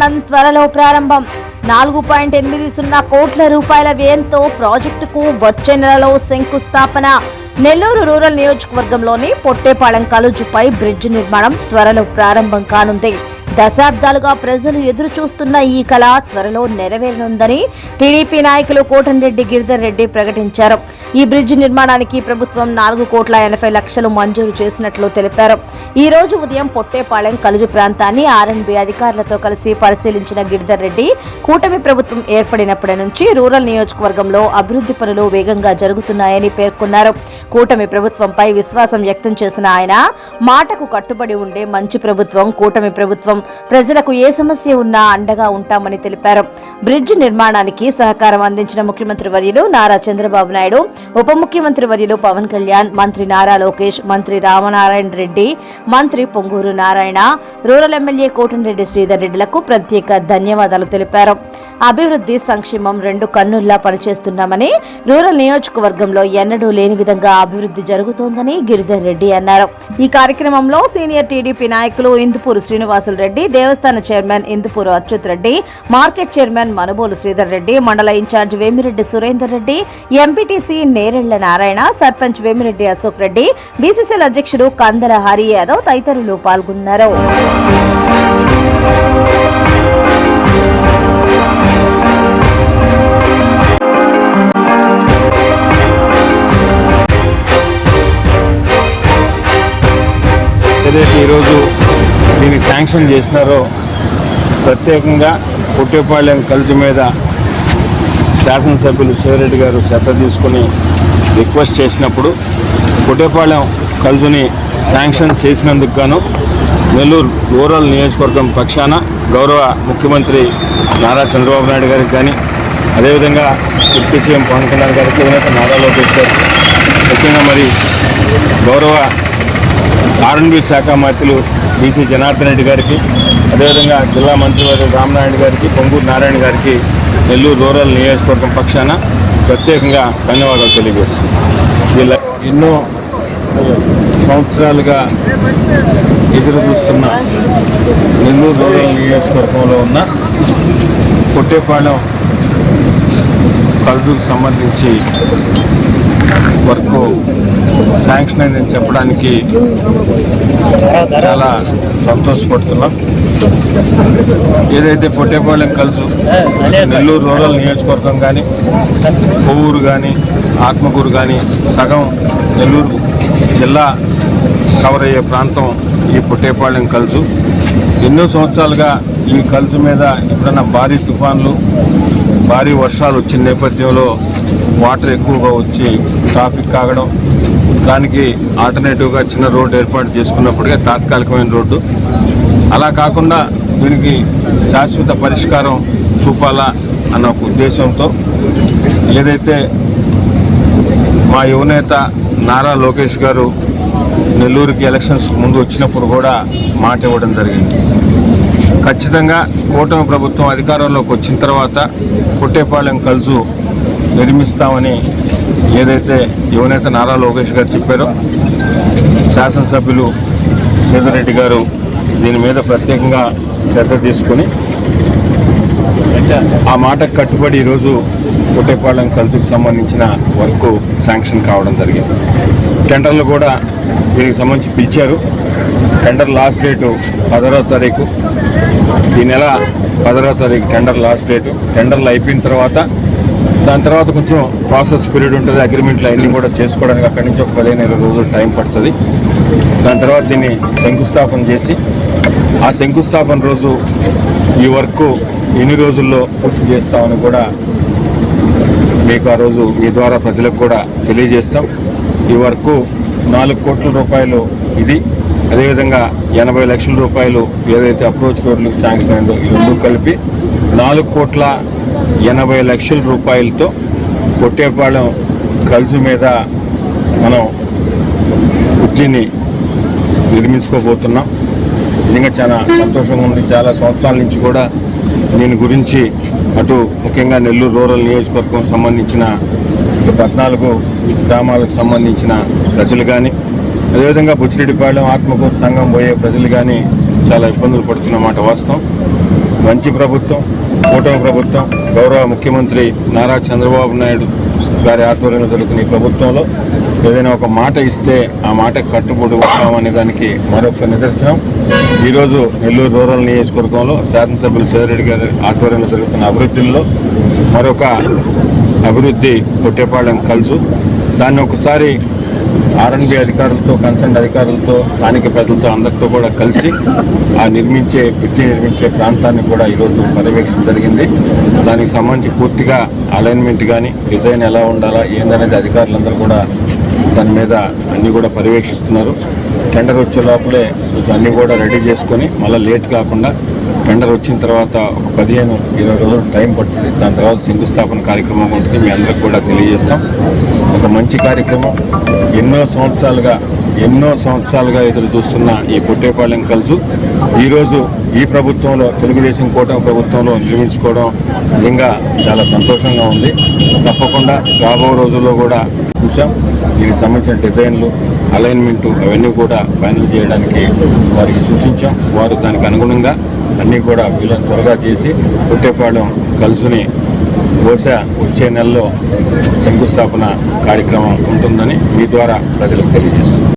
నిర్మాణం త్వరలో ప్రారంభం. నాలుగు పాయింట్ ఎనిమిది సున్నా కోట్ల రూపాయల వ్యయంతో ప్రాజెక్టుకు వచ్చే నెలలో శంకుస్థాపన. నెల్లూరు రూరల్ నియోజకవర్గంలోని పొట్టేపాళెం కలుజుపై బ్రిడ్జ్ నిర్మాణం త్వరలో ప్రారంభం కానుంది. దశాబ్దాలుగా ప్రజలు ఎదురు చూస్తున్న ఈ కళ త్వరలో నెరవేరనుందని టీడీపీ నాయకులు కోటంరెడ్డి గిరిధర్ రెడ్డి ప్రకటించారు. ఈ బ్రిడ్జ్ నిర్మాణానికి ప్రభుత్వం నాలుగు కోట్ల ఎనభై లక్షలు మంజూరు చేసినట్లు తెలిపారు. ఈ రోజు ఉదయం పొట్టేపాళెం కలుజు ప్రాంతాన్ని ఆర్ఎండ్బి అధికారులతో కలిసి పరిశీలించిన గిరిధర్ రెడ్డి కూటమి ప్రభుత్వం ఏర్పడినప్పటి నుంచి రూరల్ నియోజకవర్గంలో అభివృద్ధి పనులు వేగంగా జరుగుతున్నాయని పేర్కొన్నారు. కూటమి ప్రభుత్వంపై విశ్వాసం వ్యక్తం చేసిన ఆయన మాటకు కట్టుబడి ఉండే మంచి ప్రభుత్వం కూటమి ప్రభుత్వం ప్రజలకు ఏ సమస్య ఉన్నా అండగా ఉంటామని తెలిపారు. బ్రిడ్జ్ నిర్మాణానికి సహకారం అందించిన ముఖ్యమంత్రి వర్యులు నారా చంద్రబాబు నాయుడు ఉప ముఖ్యమంత్రి వర్యులు పవన్ కళ్యాణ్ మంత్రి నారా లోకేష్ మంత్రి రామనారాయణ రెడ్డి మంత్రి పొంగూరు నారాయణ రూరల్ ఎమ్మెల్యే కోటంరెడ్డి శ్రీధర్ రెడ్డిలకు ప్రత్యేక ధన్యవాదాలు తెలిపారు. అభివృద్ధి సంక్షేమం రెండు కన్నుల్లా పనిచేస్తున్నామని రూరల్ నియోజకవర్గంలో ఎన్నడూ లేని విధంగా అభివృద్ధి జరుగుతోందని గిరిధర్ రెడ్డి అన్నారు. ఈ కార్యక్రమంలో సీనియర్ టీడీపీ నాయకులు ఇందుపూరు శ్రీనివాసులు రెడ్డి దేవస్థాన chairman Indupuru Achyut Reddy market chairman Manubolu Sridhar Reddy మండల incharge Vemireddy Surender Reddy MPTC Nerella Narayana sarpanch Vemireddy Ashok Reddy BCCL అధ్యక్షుడు కందల హరి యాదవ్ తదితరులు పాల్గొన్నారు. ఏదైతే ఈరోజు దీనికి శాంక్షన్ చేసినారో ప్రత్యేకంగా పుట్టేపాళ్యం కలుజు మీద శాసనసభ్యులు శివరెడ్డి గారు శ్రద్ధ తీసుకుని రిక్వెస్ట్ చేసినప్పుడు పుట్టేపాళ్యం కలుజుని శాంక్షన్ చేసినందుకు గాను నెల్లూరు రూరల్ నియోజకవర్గం పక్షాన గౌరవ ముఖ్యమంత్రి నారా చంద్రబాబు నాయుడు గారికి కానీ అదేవిధంగా డిప్యూటీ సీఎం పవన్ కళ్యాణ్ గారికి అధినేత నారా లోకేష్ ముఖ్యంగా మరి గౌరవ ఆర్ఎన్బి శాఖ మంత్రులు బీసీ జనార్దన్ రెడ్డి గారికి అదేవిధంగా జిల్లా మంత్రివర్గ రామనారాయణ గారికి పొంగూరు నారాయణ గారికి నెల్లూరు రూరల్ నియోజకవర్గం పక్షాన ప్రత్యేకంగా ధన్యవాదాలు తెలియజేస్తున్నాను వీళ్ళ ఎన్నో సంవత్సరాలుగా ఎదురు చూస్తున్న నెల్లూరు రూరల్ నియోజకవర్గంలో ఉన్న పొట్టేపాళెం కలుదుకు సంబంధించి వర్క్ శాంక్షన్ అయిందని చెప్పడానికి చాలా సంతోషపడుతున్నాం. ఏదైతే పొట్టేపాలెం కలుసు నెల్లూరు రూరల్ నియోజకవర్గం కానీ కొవ్వూరు కానీ ఆత్మకూరు కానీ సగం నెల్లూరు జిల్లా కవర్ అయ్యే ప్రాంతం ఈ పొట్టేపాలెం కలుసు. ఎన్నో సంవత్సరాలుగా ఈ కలుసు మీద ఎప్పుడన్నా భారీ తుఫాన్లు భారీ వర్షాలు వచ్చిన నేపథ్యంలో వాటర్ ఎక్కువగా వచ్చి ట్రాఫిక్ కాగడం దానికి ఆల్టర్నేటివ్గా చిన్న రోడ్డు ఏర్పాటు చేసుకున్నప్పటికీ తాత్కాలికమైన రోడ్డు. అలా కాకుండా దీనికి శాశ్వత పరిష్కారం చూపాలా అన్న ఒక ఉద్దేశంతో ఏదైతే మా యువనేత నారా లోకేష్ గారు నెల్లూరుకి ఎలక్షన్స్ ముందు వచ్చినప్పుడు కూడా మాట ఇవ్వడం జరిగింది. ఖచ్చితంగా కూటమి ప్రభుత్వం అధికారంలోకి వచ్చిన తర్వాత పుట్టేపాలెం కలుసు నిర్మిస్తామని ఏదైతే యువనేత నారా లోకేష్ గారు చెప్పారో శాసనసభ్యులు సేదరెడ్డి గారు దీని మీద ప్రత్యేకంగా శ్రద్ధ తీసుకుని ఆ మాటకు కట్టుబడి ఈరోజు కుట్టేపాళెం కలుసుకు సంబంధించిన వర్క్ శాంక్షన్ కావడం జరిగింది. టెండర్లు కూడా దీనికి సంబంధించి పిలిచారు. టెండర్ లాస్ట్ డేటు పదహారవ తారీఖు. ఈ నెల పదహారవ తారీఖు టెండర్ లాస్ట్ డేటు. టెండర్లు అయిపోయిన తర్వాత దాని తర్వాత కొంచెం ప్రాసెస్ పీరియడ్ ఉంటుంది అగ్రిమెంట్లు అన్నీ కూడా చేసుకోవడానికి అక్కడి నుంచి ఒక పదిహేను ఇరవై రోజులు టైం పడుతుంది. దాని తర్వాత దీన్ని శంకుస్థాపన చేసి ఆ శంకుస్థాపన రోజు ఈ వర్క్ ఎన్ని రోజుల్లో పూర్తి చేస్తామని కూడా మీకు ఆ రోజు మీ ద్వారా ప్రజలకు కూడా తెలియజేస్తాం. ఈ వర్క్ నాలుగు కోట్ల రూపాయలు ఇది. అదేవిధంగా ఎనభై లక్షల రూపాయలు ఏదైతే అప్రోచ్ రోడ్లకు శాంక్షన్ అయిందో ఈ రెండు కలిపి నాలుగు కోట్ల ఎనభై లక్షల రూపాయలతో కొట్టేపాళెం కలుసు మీద మనం కుర్చీని నిర్మించుకోబోతున్నాం. నిజంగా చాలా సంతోషంగా ఉంది. చాలా సంవత్సరాల నుంచి కూడా దీని గురించి అటు ముఖ్యంగా నెల్లూరు రూరల్ నియోజకవర్గం సంబంధించిన పద్నాలుగు గ్రామాలకు సంబంధించిన ప్రజలు కానీ అదేవిధంగా బుచ్చిరెడ్డిపాళెం ఆత్మకూరు సంఘం పోయే ప్రజలు కానీ చాలా ఇబ్బందులు పడుతున్నమాట వాస్తవం. మంచి ప్రభుత్వం కూటమి ప్రభుత్వం గౌరవ ముఖ్యమంత్రి నారా చంద్రబాబు నాయుడు గారి ఆధ్వర్యంలో జరుగుతున్న ఈ ప్రభుత్వంలో ఏదైనా ఒక మాట ఇస్తే ఆ మాట కట్టుబడి ఉంటామనే దానికి మరొక నిదర్శనం. ఈరోజు నెల్లూరు రూరల్ నియోజకవర్గంలో శాసనసభ్యులు సేదరెడ్డి గారి ఆధ్వర్యంలో జరుగుతున్న అభివృద్ధుల్లో మరొక అభివృద్ధి పొట్టేపాళెం కలుసు దాన్ని ఒకసారి ఆర్ఎన్బి అధికారులతో కన్సర్న్ అధికారులతో స్థానిక ప్రజలతో అందరితో కూడా కలిసి ఆ నిర్మించే పిట్టి నిర్మించే ప్రాంతాన్ని కూడా ఈరోజు పర్యవేక్షణ జరిగింది. దానికి సంబంధించి పూర్తిగా అలైన్మెంట్ కానీ డిజైన్ ఎలా ఉండాలా ఏందనేది అధికారులందరూ కూడా దాని మీద అన్నీ కూడా పర్యవేక్షిస్తున్నారు. టెండర్ వచ్చే లోపలే అన్నీ కూడా రెడీ చేసుకొని మళ్ళీ లేట్ కాకుండా టెండర్ వచ్చిన తర్వాత ఒక పదిహేను ఇరవై రోజులు టైం పడుతుంది. దాని తర్వాత శంకుస్థాపన కార్యక్రమం ఉంటుంది. మీ అందరికి కూడా తెలియజేస్తాం. ఒక మంచి కార్యక్రమం. ఎన్నో సంవత్సరాలుగా ఎన్నో సంవత్సరాలుగా ఎదురు చూస్తున్న ఈ పుట్టేపాలెం కలుసు. ఈరోజు ఈ ప్రభుత్వంలో తెలుగుదేశం కూటమి ప్రభుత్వంలో నిర్మించుకోవడం నిజంగా చాలా సంతోషంగా ఉంది. తప్పకుండా రాబో రోజుల్లో కూడా చూసాం దీనికి సంబంధించిన డిజైన్లు అలైన్మెంట్ అవన్నీ కూడా ఫైనల్ చేయడానికి వారికి సూచించాం. వారు దానికి అనుగుణంగా అన్నీ కూడా వీళ్ళని త్వరగా చేసి పుట్టేపాళెం కలుసుని బహుశా వచ్చే నెలలో శంకుస్థాపన కార్యక్రమం ఉంటుందని మీ ద్వారా ప్రజలకు తెలియజేస్తుంది